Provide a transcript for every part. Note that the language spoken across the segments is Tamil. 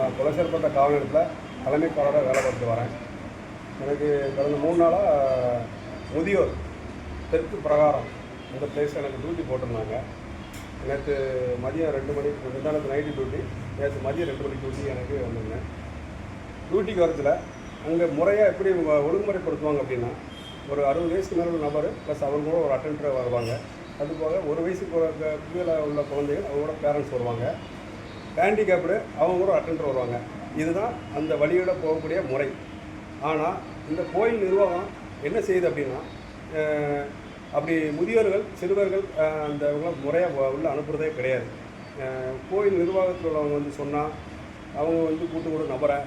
நான் குலசேரப்பட்ட காவல் நிலையத்தில் தலைமை காவலராக வேலை பார்த்து வரேன். எனக்கு கடந்த மூணு நாளாக முதியோர் தெற்கு பிரகாரம் இந்த பிளேஸில் எனக்கு டியூட்டி போட்டிருந்தாங்க. நேற்று மதியம் ரெண்டு மணிக்கு ரெண்டு நைட்டு டியூட்டி நேற்று மதியம் ரெண்டு மணிக்கு டியூட்டி எனக்கு வந்திருந்தேன் டியூட்டிக்கு வரத்தில் அங்கே முறையாக எப்படி ஒழுங்குமுறைப்படுத்துவாங்க அப்படின்னா ஒரு அறுபது வயசுக்கு மேலே உள்ள நபர் ப்ளஸ் அவங்க கூட ஒரு அட்டெண்டர் வருவாங்க. அதுபோக ஒரு வயசுக்கு கீழே உள்ள குழந்தைகள் அவங்களோட பேரண்ட்ஸ் வருவாங்க. ஹேண்டிகேப்டு அவங்க கூட அட்டெண்டர் வருவாங்க. இதுதான் அந்த வழியோட போகக்கூடிய முறை. ஆனால் இந்த கோயில் நிர்வாகம் என்ன செய்யுது அப்படின்னா அப்படி முதியோர்கள் சிறுவர்கள் அந்த முறையாக உள்ள அனுப்புகிறதே கிடையாது. கோயில் நிர்வாகத்தில் உள்ளவங்க வந்து சொன்னால் அவங்க வந்து கூட்டு கூட நபரை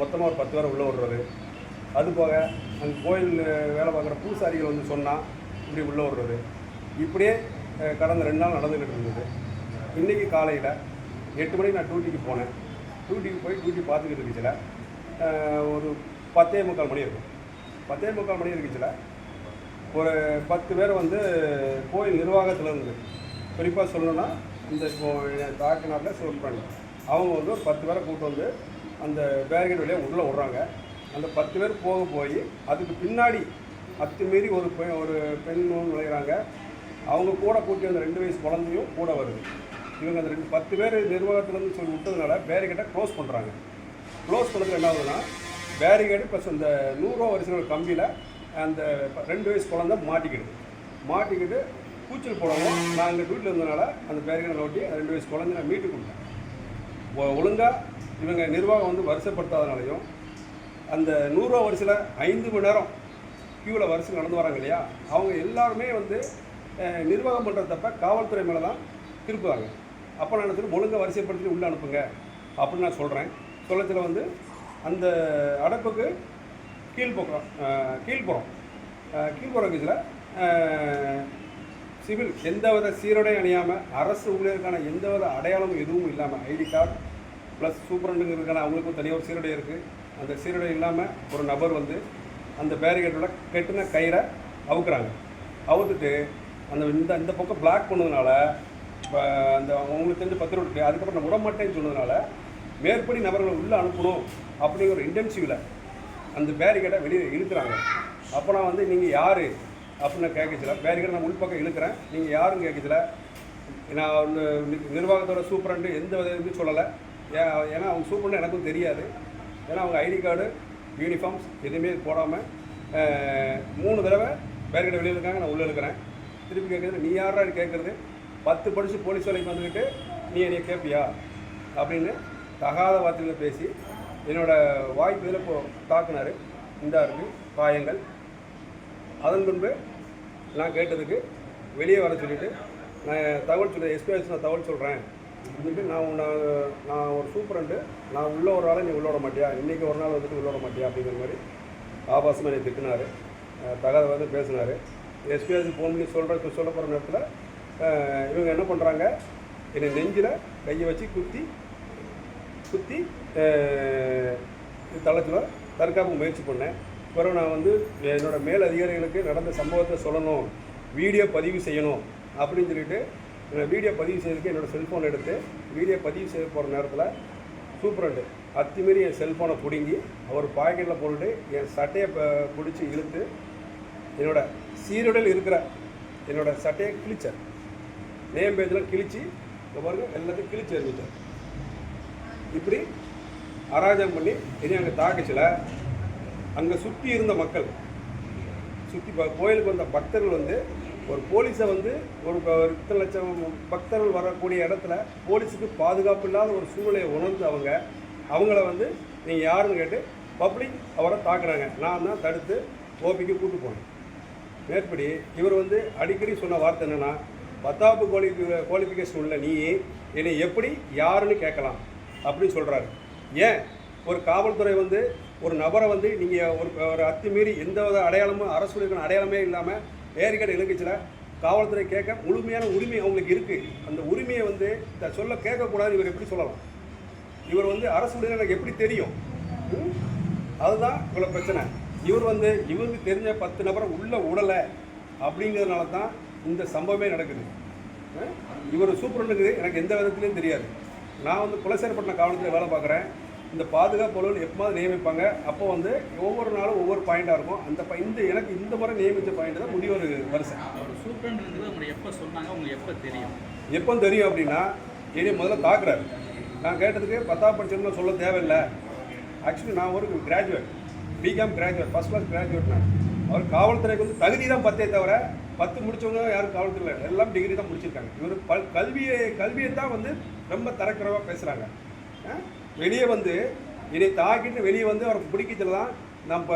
மொத்தமாக ஒரு பத்து பேரை உள்ளே விடுறது. அது போக கோயில் வேலை பார்க்குற பூசாரிகள் வந்து சொன்னால் இப்படி உள்ளே விடுறது. இப்படியே கடந்த ரெண்டு நாள் நடந்துக்கிட்டு இருந்தது. இன்றைக்கி காலையில் எட்டு மணிக்கு நான் டியூட்டிக்கு போனேன். டியூட்டிக்கு போய் டியூட்டி பார்த்துக்கிட்டு இருந்துச்சுல ஒரு பத்தே முக்கால் மணி இருக்கும். பத்தே முக்கால் மணி இருந்துச்சுல ஒரு பத்து பேர் வந்து கோயில் நிர்வாகத்தில் இருந்து குறிப்பாக சொல்லணும்னா இந்த இப்போ தாக்கினாரில் சொல்கிறாங்க அவங்க வந்து ஒரு பத்து பேரை கூப்பிட்டு வந்து அந்த பேரிகேட் வழியாக உள்ளே விட்றாங்க. அந்த பத்து பேர் போக போய் அதுக்கு பின்னாடி அத்துமீறி ஒரு பெண் ஒரு பெண் நுழைகிறாங்க அவங்க கூட கூட்டி அந்த ரெண்டு வயசு குழந்தையும் கூட வருது. இவங்க அந்த ரெண்டு பத்து பேர் நிர்வாகத்துலேருந்து சொல்லி விட்டதுனால பேரிகேட்டை க்ளோஸ் பண்ணுறாங்க க்ளோஸ் பண்ணதுல என்ன ஆகுதுன்னா பேரிகேடு ப்ளஸ் அந்த நூறுரூவா வரிசைகள் கம்பியில் அந்த ரெண்டு வயசு குழந்த மாட்டிக்கிடுது. மாட்டிக்கிட்டு கூச்சல் போடவும் நான் எங்கள் வீட்டில் இருந்தனால அந்த பேரிகேடை ஒட்டி அந்த ரெண்டு வயசு குழந்தை நான் மீட்டு கொடுத்தேன். ஒழுங்காக இவங்க நிர்வாகம் வந்து வருஷப்படுத்தாதனாலையும் அந்த நூறுரூவா வரிசையில் ஐந்து மணி நேரம் க்யூவில் வரிசை நடந்து வராங்க இல்லையா? அவங்க எல்லாருமே வந்து நிர்வாகம் பண்ணுற தப்ப காவல்துறை மேலே தான் திருப்புவாங்க அப்போ நான் என்ன ஒழுங்காக வரிசைப்படுத்தி உள்ளே அனுப்புங்க அப்படின்னு நான் சொல்கிறேன் சொல்லத்தில் வந்து அந்த அடப்புக்கு கீழ்பக்கம் கீழ்ப்புறம் கீழ்ப்புறம் இதில் சிவில் எந்தவித சீருடையும் அணியாமல் அரசு ஊழியருக்கான எந்தவித அடையாளமும் எதுவும் இல்லாமல் ஐடி கார்டு ப்ளஸ் சூப்பரண்டுங்கிறதுக்கான அவங்களுக்கும் தனியாக ஒரு சீருடை இருக்குது அந்த சீருடை இல்லாமல் ஒரு நபர் வந்து அந்த பேரிகேட்டோட கெட்டின கயிறை அவுக்குறாங்க. அவுத்துட்டு அந்த இந்த இந்த பக்கம் பிளாக் பண்ணதுனால இப்போ அந்த அவங்களுக்கு தெரிஞ்ச பத்து இருக்குது அதுக்கப்புறம் நான் விட மாட்டேன்னு சொன்னதுனால மேற்படி நபர்களை உள்ளே அனுப்பணும் அப்படிங்கிற ஒரு இன்டென்சிவில் அந்த பேரிகேட்டை வெளியே இழுக்கிறாங்க. அப்போ நான் வந்து நீங்கள் யார்? அப்படின்னு கேட்கச்சில பேரிகேட்டை நான் உள்பக்கம் இழுக்கிறேன். நீங்கள் யாருன்னு கேட்கச்சில நான் வந்து நிர்வாகத்தோட சூப்பரண்டு எந்த வித இதுவும் சொல்லலை. ஏன் ஏன்னா அவங்க சூப்பரண்டு எனக்கும் தெரியாது. ஏன்னா அவங்க ஐடி கார்டு யூனிஃபார்ம்ஸ் எதுவுமே போடாமல் மூணு தடவை பேரிகேட்டை வெளியே இருக்காங்க நான் உள்ளே இருக்கிறேன் திருப்பி கேட்குறது நீ யாரான்னு கேட்குறது பத்து படித்து போலீஸ் வேலைக்கு வந்துக்கிட்டு நீ என்னைய கேட்பியா அப்படின்னு தகாத வார்த்தைகளை பேசி என்னோடய வாய்ப்பு இதில் இப்போ தாக்குனார். இந்த இருக்கு காயங்கள். அதன் பின்பு நான் கேட்டதுக்கு வெளியே வர சொல்லிவிட்டு நான் தகவல் சொல்ல எஸ்பிஎஸ் நான் தகவல் சொல்கிறேன் வந்துட்டு நான் உன்னை நான் ஒரு சூப்பரண்டு நான் உள்ள ஒரு ஆளை நீ உள்ள விட மாட்டியா? இன்றைக்கி ஒரு நாள் வந்துட்டு உள்ள விட மாட்டியா? அப்படிங்கிற மாதிரி ஆபாசமாக என்னை திட்டினார். தகாத வந்து பேசினார். எஸ்பிஎஸ் ஃபோன் பண்ணி சொல்கிற சொல்ல போகிற நேரத்தில் இவங்க என்ன பண்ணுறாங்க என்னை நெஞ்சில் கையை வச்சு குத்தி குத்தி தளத்தில் தற்காப்பு முயற்சி பண்ணேன். பிறகு நான் வந்து என்னோட மேல் அதிகாரிகளுக்கு நடந்த சம்பவத்தை சொல்லணும் வீடியோ பதிவு செய்யணும் அப்படின்னு சொல்லிட்டு வீடியோ பதிவு செய்யறதுக்கு என்னோட செல்ஃபோன் எடுத்து வீடியோ பதிவு செய்ய போகிற நேரத்தில் சூப்பரண்டு அத்துமாரி என் செல்ஃபோனை பிடுங்கி அவர் பாக்கெட்டில் போட்டுட்டு என் சட்டையை பிடிச்சி இழுத்து என்னோடய சீருடையில் இருக்கிற என்னோடய சட்டையை கிழிச்சார். நேம் பேஜெலாம் கிழிச்சு இப்போ பாருங்க எல்லாத்தையும் கிழிச்சு எறிஞ்சிட்டார் இப்படி அராஜகம் பண்ணி இனி அங்கே தாக்கச்சில் அங்கே சுற்றி இருந்த மக்கள் சுற்றி ப- கோயிலுக்கு வந்த பக்தர்கள் வந்து ஒரு போலீஸை வந்து ஒரு இத்தனை லட்சம் பக்தர்கள் வரக்கூடிய இடத்துல போலீஸுக்கு பாதுகாப்பு இல்லாத ஒரு சூழ்நிலையை உணர்ந்து அவங்க அவங்கள வந்து நீங்கள் யாருன்னு கேட்டு பப்ளிக் அவரை தாக்குறாங்க. நான் தான் தடுத்து ஓபிக்கு கூட்டு போனேன். மேற்படி இவர் வந்து அடிக்கடி சொன்ன வார்த்தை என்னென்னா பத்தாப்பு குவாலிஃபி குவாலிஃபிகேஷன் உள்ள நீ என்னை எப்படி யாருன்னு கேட்கலாம். அப்படின்னு சொல்கிறாரு ஏன்? ஒரு காவல்துறை வந்து ஒரு நபரை வந்து நீங்கள் ஒரு ஒரு அத்துமீறி எந்த வித அடையாளமும் அரசு அடையாளமே இல்லாமல் ஏரிக்கடை இலக்கிச்சில் காவல்துறை கேட்க முழுமையான உரிமை அவங்களுக்கு இருக்குது அந்த உரிமையை வந்து சொல்ல கேட்கக்கூடாது இவர் எப்படி சொல்லலாம்? இவர் வந்து அரசு எனக்கு எப்படி தெரியும்? அதுதான் இவ்வளோ பிரச்சனை. இவர் வந்து இவருக்கு தெரிஞ்ச பத்து நபரை உள்ளே விடலை அப்படிங்கிறதுனால தான் இந்த சம்பவமே நடக்குது? இவர் சூப்பரண்டுக்கு எனக்கு எந்த விதத்துலையும் தெரியாது. நான் வந்து குலசேரப்பட்டினம் காவலத்தில் வேலை பார்க்குறேன். இந்த பாதுகாப்பு அலுவலர் எப்போது நியமிப்பாங்க. அப்போ வந்து ஒவ்வொரு நாளும் ஒவ்வொரு பாயிண்டாக இருக்கும். அந்த இந்த எனக்கு இந்த முறை நியமித்த பாயிண்ட் தான் வரிசை. ஒரு சூப்பரன்றது உங்களுக்கு எப்போ சொன்னாங்க? உங்களுக்கு எப்போ தெரியும்? எப்போ தெரியும் அப்படின்னா என்னை முதல்ல தாக்குறாரு. நான் கேட்டதுக்கு பத்தாம் படிச்சவங்க சொல்ல தேவையில்லை. ஆக்சுவலி நான் ஒரு graduate B Com graduate first class graduate நான். அவர் காவல்துறைக்கு வந்து தகுதி தான் பத்தே தவிர பத்து முடிச்சவங்க யாரும் காவல்துறை எல்லாம் டிகிரி தான் முடிச்சிருக்காங்க. இவர் பல் கல்வியை கல்வியை தான் வந்து ரொம்ப தரக்குறைவாக பேசுகிறாங்க வெளியே வந்து இதை தாக்கிட்டு வெளியே வந்து அவருக்கு பிடிக்கிறதுலாம் நம்ம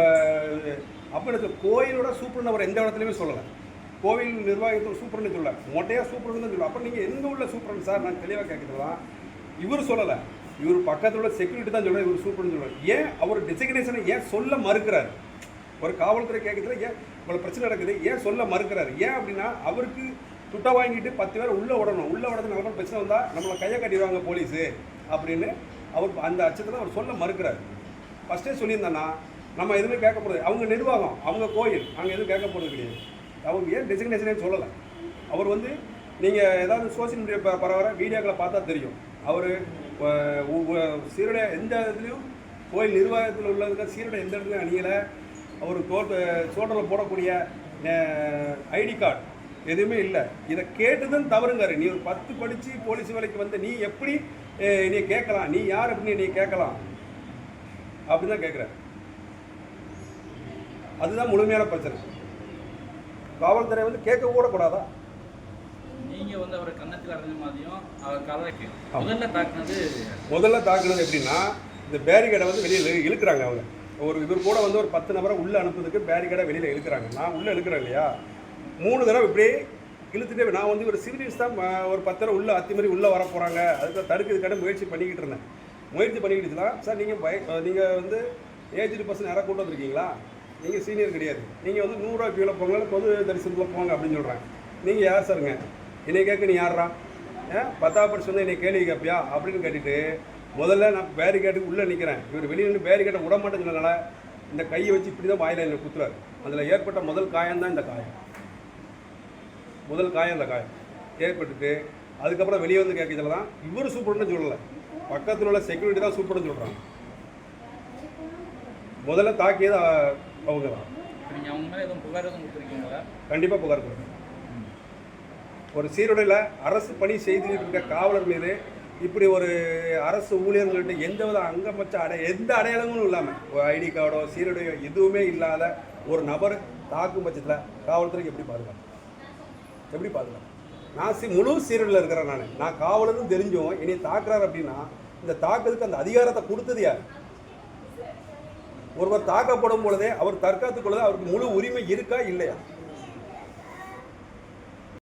அப்போ கோயிலோட சூப்பர்னு அவர் எந்த இடத்துலையுமே சொல்லலை. கோவில் நிர்வாகத்தில் சூப்பர்னு சொல்ல மொட்டையாக சூப்பர்னு தான் அப்போ நீங்கள் எங்கே உள்ள சூப்பர்னு சார்? நான் தெளிவாக கேட்குறதுலாம் இவர் சொல்லலை. இவர் பக்கத்தில் உள்ள செக்யூரிட்டி தான் சொல்ல இவர் சூப்பர்னு சொல்லுவார் ஏன்? அவர் டெசிக்னேஷனை ஏன் சொல்ல மறுக்கிறார்? ஒரு காவல்துறை கேட்கறதுல ஏன் இவ்வளோ பிரச்சனை நடக்குது? ஏன் சொல்ல மறுக்கிறாரு? ஏன் அப்படின்னா அவருக்கு துட்டை வாங்கிட்டு பத்து பேர் உள்ளே விடணும் உள்ளே விடது நல்ல பிரச்சனை வந்தால் நம்மளை கையை கட்டிடுவாங்க போலீஸு அப்படின்னு அவர் அந்த அச்சத்தில் அவர் சொல்ல மறுக்கிறார். ஃபஸ்ட்டே சொல்லியிருந்தேன்னா நம்ம எதுவுமே கேட்க போகிறது அவங்க நிர்வாகம் அவங்க கோயில் அங்கே எதுவும் கேட்க போகிறது கிடையாது. அவங்க ஏன் டெசிக்னேஷனே சொல்லலை. அவர் வந்து நீங்கள் ஏதாவது சோஷியல் மீடியா பரவாயில்ல பரவர வீடியோக்களை பார்த்தா தெரியும். அவர் சீருடைய எந்த இடத்துலையும் கோயில் நிர்வாகத்தில் உள்ளதுக்கு சீருடைய எந்த இடத்துலையும் அணியலை. அவர் தோட்ட சோட்டரில் போடக்கூடிய ஐடி கார்டு எதுவுமே இல்லை. இதை கேட்டுதான் தவறுங்காரு நீ ஒரு பத்து படித்து போலீஸ் வேலைக்கு வந்து நீ எப்படி நீ கேட்கலாம்? நீ யார் அப்படின்னு நீ கேட்கலாம். அப்படி தான் கேட்குற அதுதான் முழுமையான பிரச்சனை. காவல்துறை வந்து கேட்க கூட கூடாதா? நீங்க வந்து அவரை கன்னத்தில் அறிஞ்ச மாதிரியும் அவர் கலருக்கு முதல்ல தாக்குனது முதல்ல தாக்குனது எப்படின்னா இந்த பேரிகேடை வந்து வெளியில் இழுக்கிறாங்க அவங்க. ஒரு இவர் கூட வந்து ஒரு பத்து நபரை உள்ளே அனுப்புறதுக்கு பேரிகேடாக வெளியில் இழுக்கிறாங்க. நான் உள்ளே இழுக்கிறேன் இல்லையா? மூணு தடவை இப்படியே இழுத்துட்டே நான் வந்து ஒரு சிவிலியன்ஸ் தான் ஒரு பத்து தடவை உள்ளே அத்தி மாதிரி உள்ளே வர போகிறாங்க அதுக்கு தடுக்கிறதுக்கான முயற்சி பண்ணிக்கிட்டு இருந்தேன். முயற்சி பண்ணிக்கிட்டு தான் சார் நீங்கள் பய நீங்கள் வந்து ஏஜ்டு பர்சன் யாராவது கூட்டு வந்திருக்கீங்களா? நீங்கள் சீனியர் கிடையாது. நீங்கள் வந்து நூறுரூவா கீழே போங்க பொது தரிசனத்தில் போங்க அப்படின்னு சொல்கிறேன் நீங்கள் யார் சாருங்க? என்னை கேட்க நீ யாரா ஏன்? பத்தாவது படிச்சு வந்து என்னை கேள்வி கேட்பியா அப்படின்னு கேட்டுட்டு முதல்ல நான் பேரிகேட்டுக்கு உள்ளே நிற்கிறேன் இவர் வெளியே நின்று பேரிகேட்டை விட மாட்டேன்னு சொன்னனால இந்த கையை வச்சு இப்படி தான் வாயில் என்னை குத்துறாரு. அதில் ஏற்பட்ட முதல் காயம் தான் இந்த காயம். முதல் காயம் அந்த காயம். ஏற்பட்டுட்டு அதுக்கப்புறம் வெளியே வந்து கேட்கறதுல தான் இவர் சூப்பர்னு சொல்லலை. பக்கத்தில் உள்ள செக்யூரிட்டி தான் சூப்பர்னு சொல்கிறாங்க முதல்ல தாக்கியது அவங்க தான். கண்டிப்பாக புகார் கொடுங்க ஒரு சீருடையில் அரசு பணி செய்துக்கிட்டு இருக்க காவலர் மீது இப்படி ஒரு அரசு ஊழியர்கள்ட்ட எந்த வித அங்கமச்ச அடை எந்த அடையாளங்களும் இல்லாமல் ஒரு ஐடி கார்டோ சீருடையோ எதுவுமே இல்லாத ஒரு நபர் தாக்கும் பட்சத்தில் காவல்துறைக்கு எப்படி பாதுகாப்பு? எப்படி பாதுகாப்பு? நான் சி முழு சீருடையில் இருக்கிறேன் நான். நான் காவலர்னு தெரிஞ்சும் என்னை தாக்குறாரு அப்படின்னா இந்த தாக்குறதுக்கு அந்த அதிகாரத்தை கொடுத்தது யார்? ஒருவர் தாக்கப்படும் பொழுதே அவர் தற்காத்துக் கொள்வது அவருக்கு முழு உரிமை இருக்கா இல்லையா?